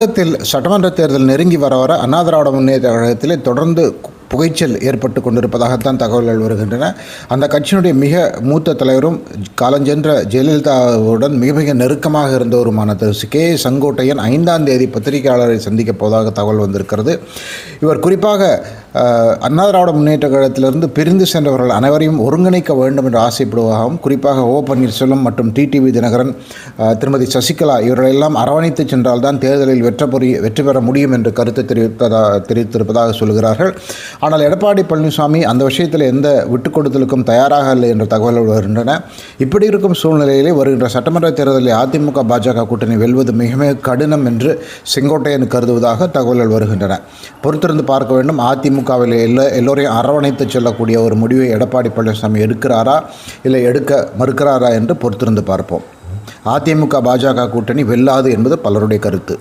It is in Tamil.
தமிழகத்தில் சட்டமன்ற தேர்தல் நெருங்கி வர வர அண்ணா திராவிட முன்னேற்ற கழகத்திலே தொடர்ந்து புகைச்சல் ஏற்பட்டு கொண்டிருப்பதாகத்தான் தகவல்கள் வருகின்றன. அந்த கட்சியினுடைய மிக மூத்த தலைவரும் காலஞ்சென்ற ஜெயலலிதாவுடன் மிக மிக நெருக்கமாக இருந்தவருமான திரு கே. செங்கோட்டையன் ஐந்தாம் தேதி பத்திரிகையாளரை சந்திக்கப் போவதாக தகவல் வந்திருக்கிறது. இவர் குறிப்பாக அஹ், அண்ணா திராவிட முன்னேற்ற கழகத்திலிருந்து பிரிந்து சென்றவர்கள் அனைவரையும் ஒருங்கிணைக்க வேண்டும் என்று ஆசைப்படுவதாகவும் குறிப்பாக ஓ. பன்னீர்செல்வம் மற்றும் டிடிவி தினகரன் திருமதி சசிகலா இவர்களெல்லாம் அரவணைத்து சென்றால்தான் தேர்தலில் வெற்றி வெற்றி பெற முடியும் என்று கருத்து தெரிவித்ததா தெரிவித்திருப்பதாக சொல்கிறார்கள். ஆனால் எடப்பாடி பழனிசாமி அந்த விஷயத்தில் எந்த விட்டுக் கொடுத்தலுக்கும் தயாராக இல்லை என்ற தகவல்கள் வருகின்றன. இப்படி இருக்கும் சூழ்நிலையிலே வருகின்ற சட்டமன்ற தேர்தலில் அதிமுக பாஜக கூட்டணி வெல்வது மிக மிக கடினம் என்று செங்கோட்டையன் கருதுவதாக தகவல்கள் வருகின்றன. பொறுத்திருந்து பார்க்க வேண்டும் அதிமுகவில் எல்லா எல்லோரையும் அரவணைத்து செல்லக்கூடிய ஒரு முடிவை எடப்பாடி பழனிசாமி எடுக்கிறாரா இல்லை எடுக்க மறுக்கிறாரா என்று பொறுத்திருந்து பார்ப்போம். அதிமுக பாஜக கூட்டணி வெல்லாது என்பது பலருடைய கருத்து.